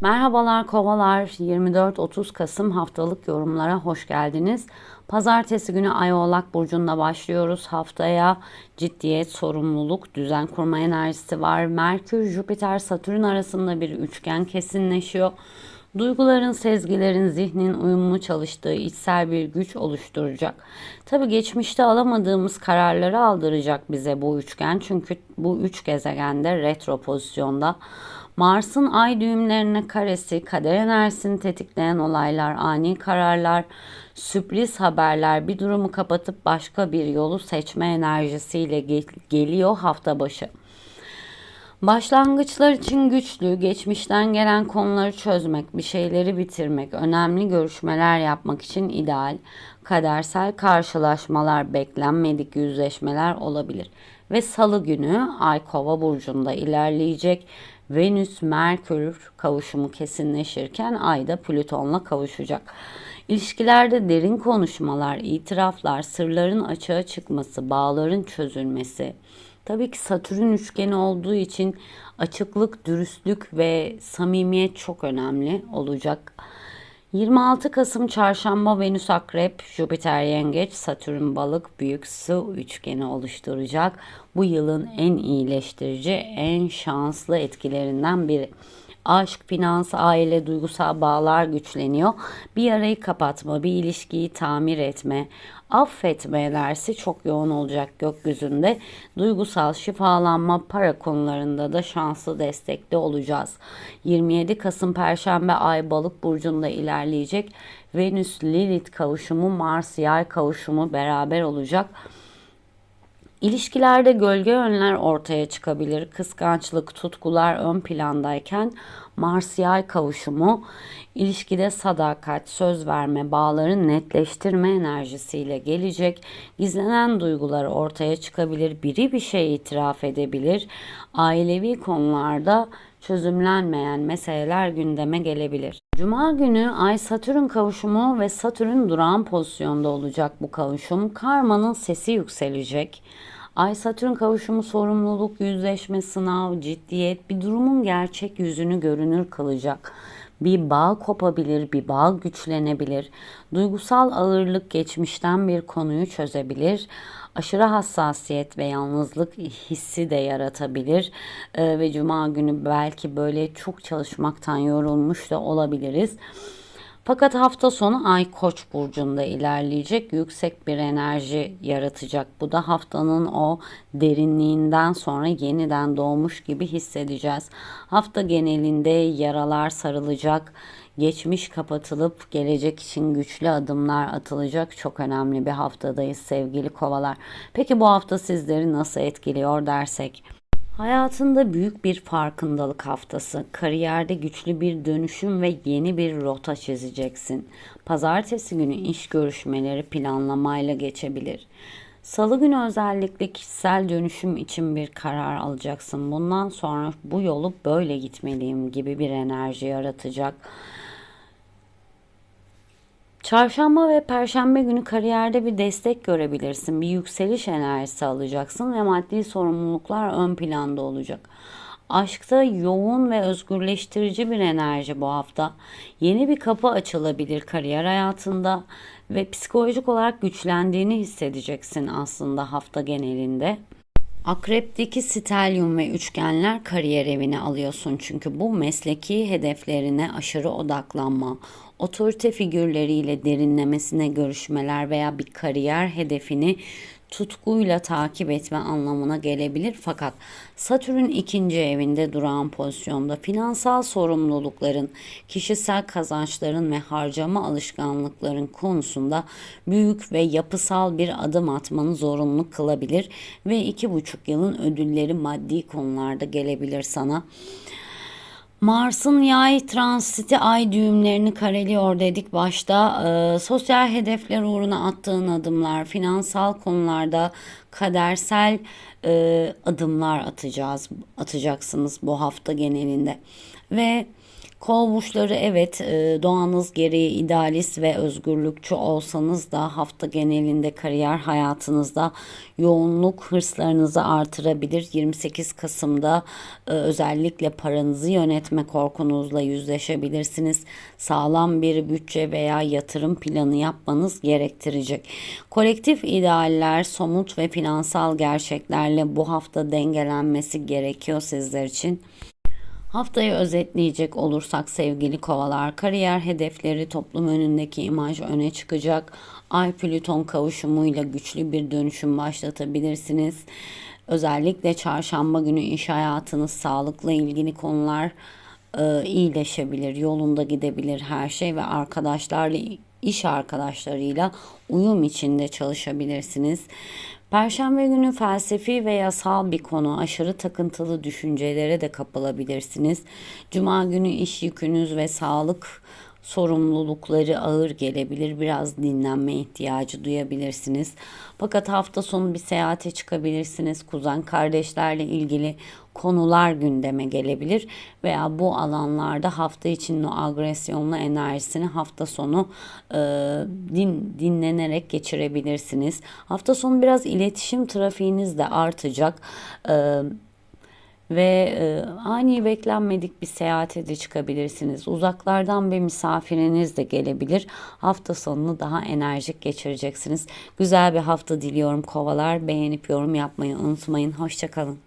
Merhabalar kovalar 24-30 Kasım haftalık yorumlara hoş geldiniz. Pazartesi günü Ay Oğlak Burcu'nda başlıyoruz. Haftaya ciddiyet, sorumluluk, düzen kurma enerjisi var. Merkür, Jüpiter, Satürn arasında bir üçgen kesinleşiyor. Duyguların, sezgilerin, zihnin uyumlu çalıştığı içsel bir güç oluşturacak. Tabi geçmişte alamadığımız kararları aldıracak bize bu üçgen. Çünkü bu üç gezegende retro pozisyonda. Mars'ın ay düğümlerine karesi, kader enerjisini tetikleyen olaylar, ani kararlar, sürpriz haberler bir durumu kapatıp başka bir yolu seçme enerjisiyle gel- geliyor hafta başı. Başlangıçlar için güçlü, geçmişten gelen konuları çözmek, bir şeyleri bitirmek, önemli görüşmeler yapmak için ideal, kadersel karşılaşmalar, beklenmedik yüzleşmeler olabilir. Ve salı günü Ay Kova burcunda ilerleyecek. Venüs Merkür kavuşumu kesinleşirken Ay da Plüton'la kavuşacak. İlişkilerde derin konuşmalar, itiraflar, sırların açığa çıkması, bağların çözülmesi, Tabii ki Satürn üçgeni olduğu için açıklık, dürüstlük ve samimiyet çok önemli olacak. 26 Kasım Çarşamba Venüs Akrep, Jüpiter Yengeç, Satürn Balık büyük su üçgeni oluşturacak. Bu yılın en iyileştirici, en şanslı etkilerinden biri aşk, finans, aile, duygusal bağlar güçleniyor. Bir arayı kapatma, bir ilişkiyi tamir etme, affetme enerjisi çok yoğun olacak gökyüzünde. Duygusal şifalanma, para konularında da şanslı destekli olacağız. 27 Kasım Perşembe Ay Balık burcunda ilerleyecek. Venüs Lilith kavuşumu, Mars Yay kavuşumu beraber olacak. İlişkilerde gölge yönler ortaya çıkabilir. Kıskançlık, tutkular ön plandayken Mars Yay kavuşumu ilişkide sadakat, söz verme, bağları netleştirme enerjisiyle gelecek. Gizlenen duygular ortaya çıkabilir. Biri bir şey itiraf edebilir. Ailevi konularda çözümlenmeyen meseleler gündeme gelebilir. Cuma günü Ay Satürn kavuşumu ve Satürn durağan pozisyonda olacak bu kavuşum. Karmanın sesi yükselecek. Ay Satürn kavuşumu sorumluluk, yüzleşme, sınav, ciddiyet bir durumun gerçek yüzünü görünür kılacak. Bir bağ kopabilir, bir bağ güçlenebilir. Duygusal ağırlık geçmişten bir konuyu çözebilir. Aşırı hassasiyet ve yalnızlık hissi de yaratabilir. Ee, ve cuma günü belki böyle çok çalışmaktan yorulmuş da olabiliriz. Fakat hafta sonu Ay Koç burcunda ilerleyecek. Yüksek bir enerji yaratacak. Bu da haftanın o derinliğinden sonra yeniden doğmuş gibi hissedeceğiz. Hafta genelinde yaralar sarılacak. Geçmiş kapatılıp gelecek için güçlü adımlar atılacak çok önemli bir haftadayız sevgili kovalar. Peki bu hafta sizleri nasıl etkiliyor dersek? Hayatında büyük bir farkındalık haftası, kariyerde güçlü bir dönüşüm ve yeni bir rota çizeceksin. Pazartesi günü iş görüşmeleri planlamayla geçebilir. Salı günü özellikle kişisel dönüşüm için bir karar alacaksın. Bundan sonra bu yolu böyle gitmeliyim gibi bir enerji yaratacak. Çarşamba ve perşembe günü kariyerde bir destek görebilirsin. Bir yükseliş enerjisi alacaksın ve maddi sorumluluklar ön planda olacak. Aşkta yoğun ve özgürleştirici bir enerji bu hafta. Yeni bir kapı açılabilir kariyer hayatında ve psikolojik olarak güçlendiğini hissedeceksin aslında hafta genelinde. Akrep'teki stelyum ve üçgenler kariyer evine alıyorsun. Çünkü bu mesleki hedeflerine aşırı odaklanma, otorite figürleriyle derinlemesine görüşmeler veya bir kariyer hedefini tutkuyla takip etme anlamına gelebilir. Fakat Satürn ikinci evinde duran pozisyonda finansal sorumlulukların, kişisel kazançların ve harcama alışkanlıkların konusunda büyük ve yapısal bir adım atmanı zorunlu kılabilir ve iki buçuk yılın ödülleri maddi konularda gelebilir sana. Mars'ın yay transiti ay düğümlerini kareliyor dedik başta. Ee, sosyal hedefler uğruna attığın adımlar, finansal konularda kadersel e, adımlar atacağız, atacaksınız bu hafta genelinde. Ve Kova burçları evet e, doğanız gereği idealist ve özgürlükçü olsanız da hafta genelinde kariyer hayatınızda yoğunluk hırslarınızı artırabilir. 28 Kasım'da e, özellikle paranızı yönetme korkunuzla yüzleşebilirsiniz. Sağlam bir bütçe veya yatırım planı yapmanız gerektirecek. Kolektif idealler, somut ve finansal gerçeklerle bu hafta dengelenmesi gerekiyor sizler için. Haftayı özetleyecek olursak sevgili kovalar, kariyer hedefleri toplum önündeki imaj öne çıkacak. Ay Plüton kavuşumuyla güçlü bir dönüşüm başlatabilirsiniz. Özellikle çarşamba günü iş hayatınız, sağlıkla ilgili konular e, iyileşebilir, yolunda gidebilir her şey ve arkadaşlarla iş arkadaşlarıyla uyum içinde çalışabilirsiniz. Perşembe günü felsefi ve yasal bir konu, aşırı takıntılı düşüncelere de kapılabilirsiniz. Cuma günü iş yükünüz ve sağlık sorumlulukları ağır gelebilir. Biraz dinlenme ihtiyacı duyabilirsiniz. Fakat hafta sonu bir seyahate çıkabilirsiniz. Kuzen kardeşlerle ilgili konular gündeme gelebilir veya bu alanlarda hafta içinin o agresyonlu enerjisini hafta sonu e, din, dinlenerek geçirebilirsiniz. Hafta sonu biraz iletişim trafiğiniz de artacak. E, ve e, ani beklenmedik bir seyahate de çıkabilirsiniz. Uzaklardan bir misafiriniz de gelebilir. Hafta sonunu daha enerjik geçireceksiniz. Güzel bir hafta diliyorum kovalar. Beğenip yorum yapmayı unutmayın. Hoşçakalın.